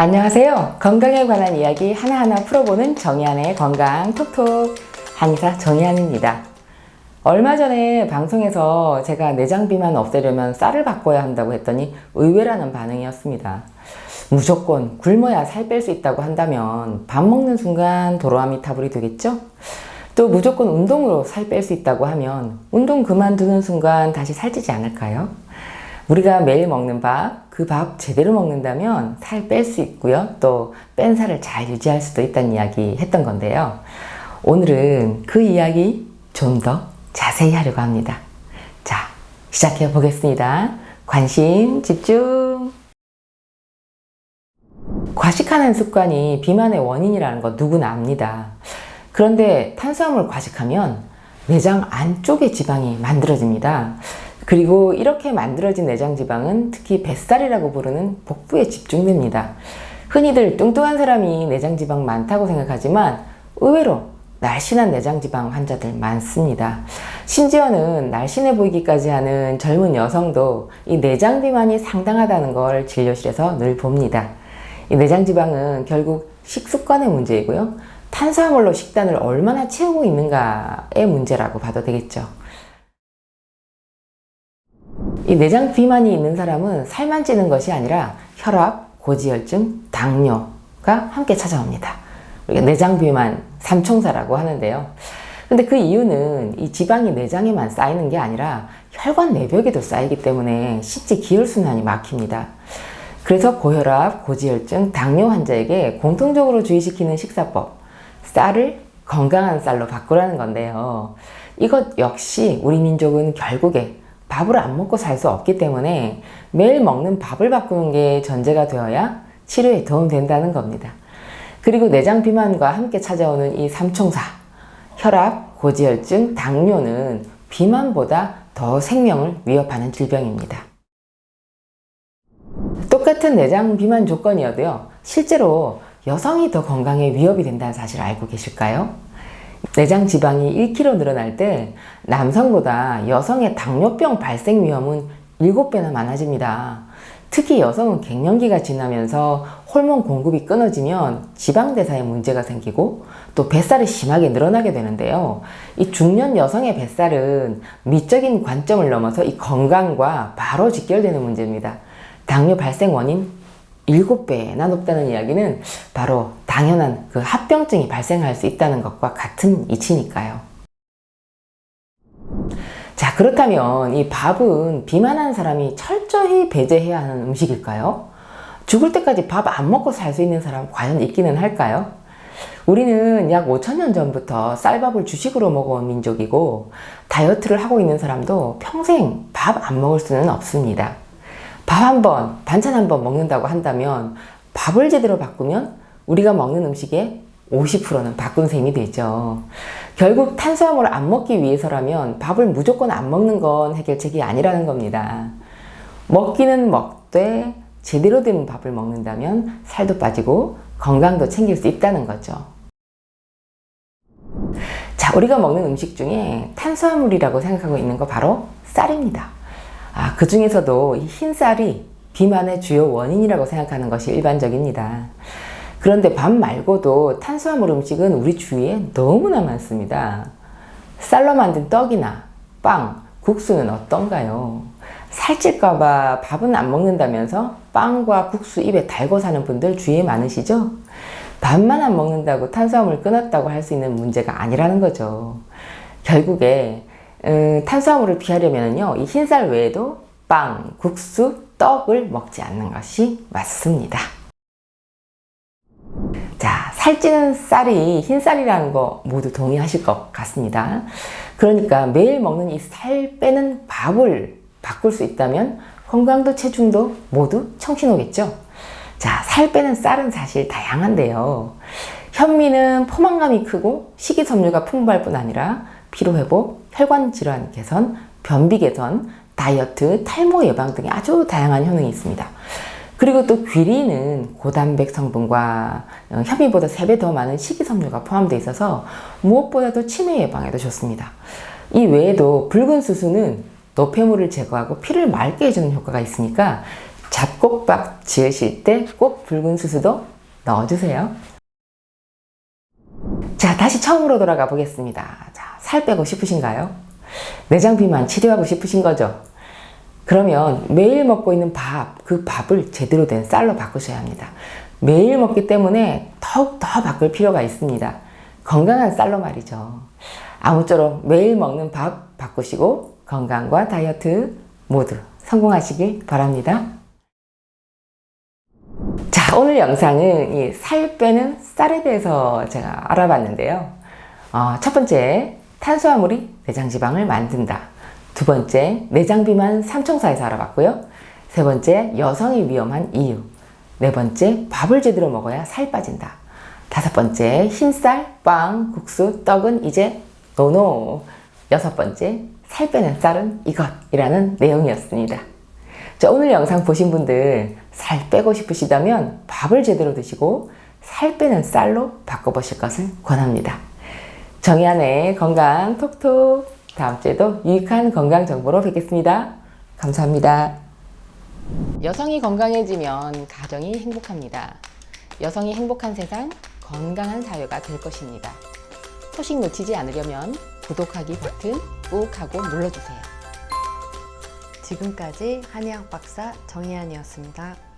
안녕하세요. 건강에 관한 이야기 하나하나 풀어보는 정의안의 건강 톡톡 한의사 정의안입니다. 얼마 전에 방송에서 제가 내장 비만 없애려면 쌀을 바꿔야 한다고 했더니 의외라는 반응이었습니다. 무조건 굶어야 살 뺄 수 있다고 한다면 밥 먹는 순간 도로아미 타불이 되겠죠? 또 무조건 운동으로 살 뺄 수 있다고 하면 운동 그만두는 순간 다시 살찌지 않을까요? 우리가 매일 먹는 밥, 그 밥 제대로 먹는다면 살 뺄 수 있고요. 또 뺀 살을 잘 유지할 수도 있다는 이야기 했던 건데요. 오늘은 그 이야기 좀 더 자세히 하려고 합니다. 자, 시작해 보겠습니다. 관심, 집중. 과식하는 습관이 비만의 원인이라는 거 누구나 압니다. 그런데 탄수화물 과식하면 내장 안쪽에 지방이 만들어집니다. 그리고 이렇게 만들어진 내장 지방은 특히 뱃살이라고 부르는 복부에 집중됩니다. 흔히들 뚱뚱한 사람이 내장 지방 많다고 생각하지만 의외로 날씬한 내장 지방 환자들 많습니다. 심지어는 날씬해 보이기까지 하는 젊은 여성도 이 내장 비만이 상당하다는 걸 진료실에서 늘 봅니다. 이 내장 지방은 결국 식습관의 문제이고요. 탄수화물로 식단을 얼마나 채우고 있는가의 문제라고 봐도 되겠죠. 이 내장 비만이 있는 사람은 살만 찌는 것이 아니라 혈압, 고지혈증, 당뇨가 함께 찾아옵니다. 우리가 내장 비만 삼총사라고 하는데요. 근데 그 이유는 이 지방이 내장에만 쌓이는 게 아니라 혈관 내벽에도 쌓이기 때문에 실제 기혈순환이 막힙니다. 그래서 고혈압, 고지혈증, 당뇨 환자에게 공통적으로 주의시키는 식사법, 쌀을 건강한 쌀로 바꾸라는 건데요. 이것 역시 우리 민족은 결국에 밥을 안 먹고 살 수 없기 때문에 매일 먹는 밥을 바꾸는 게 전제가 되어야 치료에 도움된다는 겁니다. 그리고 내장 비만과 함께 찾아오는 이 삼총사, 혈압, 고지혈증, 당뇨는 비만보다 더 생명을 위협하는 질병입니다. 똑같은 내장 비만 조건이어도요, 실제로 여성이 더 건강에 위협이 된다는 사실 알고 계실까요? 내장 지방이 1kg 늘어날 때 남성보다 여성의 당뇨병 발생 위험은 7배나 많아집니다. 특히 여성은 갱년기가 지나면서 호르몬 공급이 끊어지면 지방 대사에 문제가 생기고 또 뱃살이 심하게 늘어나게 되는데요. 이 중년 여성의 뱃살은 미적인 관점을 넘어서 이 건강과 바로 직결되는 문제입니다. 당뇨 발생 원인 7배나 높다는 이야기는 바로 당연한 그 합병증이 발생할 수 있다는 것과 같은 이치니까요. 자, 그렇다면 이 밥은 비만한 사람이 철저히 배제해야 하는 음식일까요? 죽을 때까지 밥 안 먹고 살 수 있는 사람 과연 있기는 할까요? 우리는 약 5천년 전부터 쌀밥을 주식으로 먹어온 민족이고 다이어트를 하고 있는 사람도 평생 밥 안 먹을 수는 없습니다. 밥 한 번, 반찬 한 번 먹는다고 한다면 밥을 제대로 바꾸면 우리가 먹는 음식의 50%는 바꾼 셈이 되죠. 결국 탄수화물을 안 먹기 위해서라면 밥을 무조건 안 먹는 건 해결책이 아니라는 겁니다. 먹기는 먹되 제대로 된 밥을 먹는다면 살도 빠지고 건강도 챙길 수 있다는 거죠. 자, 우리가 먹는 음식 중에 탄수화물이라고 생각하고 있는 거 바로 쌀입니다. 아, 그 중에서도 이 흰쌀이 비만의 주요 원인이라고 생각하는 것이 일반적입니다. 그런데 밥 말고도 탄수화물 음식은 우리 주위에 너무나 많습니다. 쌀로 만든 떡이나 빵, 국수는 어떤가요? 살찔까봐 밥은 안 먹는다면서 빵과 국수 입에 달고 사는 분들 주위에 많으시죠? 밥만 안 먹는다고 탄수화물 끊었다고 할 수 있는 문제가 아니라는 거죠. 결국에 음, 탄수화물을 피하려면요, 이 흰쌀 외에도 빵, 국수, 떡을 먹지 않는 것이 맞습니다. 자, 살찌는 쌀이 흰쌀이라는 거 모두 동의하실 것 같습니다. 그러니까 매일 먹는 이 살 빼는 밥을 바꿀 수 있다면 건강도 체중도 모두 청신호겠죠? 자, 살 빼는 쌀은 사실 다양한데요. 현미는 포만감이 크고 식이섬유가 풍부할 뿐 아니라 피로회복, 혈관 질환 개선, 변비 개선, 다이어트, 탈모 예방 등의 아주 다양한 효능이 있습니다. 그리고 또 귀리는 고단백 성분과 어, 현미보다 3배 더 많은 식이섬유가 포함되어 있어서 무엇보다도 치매 예방에도 좋습니다. 이 외에도 붉은 수수는 노폐물을 제거하고 피를 맑게 해주는 효과가 있으니까 잡곡밥 지으실 때 꼭 붉은 수수도 넣어주세요. 자, 다시 처음으로 돌아가 보겠습니다. 자, 살 빼고 싶으신가요? 내장 비만 치료하고 싶으신 거죠? 그러면 매일 먹고 있는 밥, 그 밥을 제대로 된 쌀로 바꾸셔야 합니다. 매일 먹기 때문에 더욱 더 바꿀 필요가 있습니다. 건강한 쌀로 말이죠. 아무쪼록 매일 먹는 밥 바꾸시고 건강과 다이어트 모두 성공하시길 바랍니다. 자, 오늘 영상은 이 살 빼는 쌀에 대해서 제가 알아봤는데요. 어, 첫 번째, 탄수화물이 내장지방을 만든다. 두 번째, 내장 비만 삼총사에서 알아봤고요. 세 번째, 여성이 위험한 이유. 네 번째, 밥을 제대로 먹어야 살 빠진다. 다섯 번째, 흰쌀, 빵, 국수, 떡은 이제 노노. 여섯 번째, 살 빼는 쌀은 이것이라는 내용이었습니다. 자, 오늘 영상 보신 분들 살 빼고 싶으시다면 밥을 제대로 드시고 살 빼는 쌀로 바꿔보실 것을 권합니다. 정의안의 건강 톡톡 다음 주에도 유익한 건강 정보로 뵙겠습니다. 감사합니다. 여성이 건강해지면 가정이 행복합니다. 여성이 행복한 세상, 건강한 사회가 될 것입니다. 소식 놓치지 않으려면 구독하기 버튼 꾹 하고 눌러주세요. 지금까지 한의학 박사 정희안이었습니다.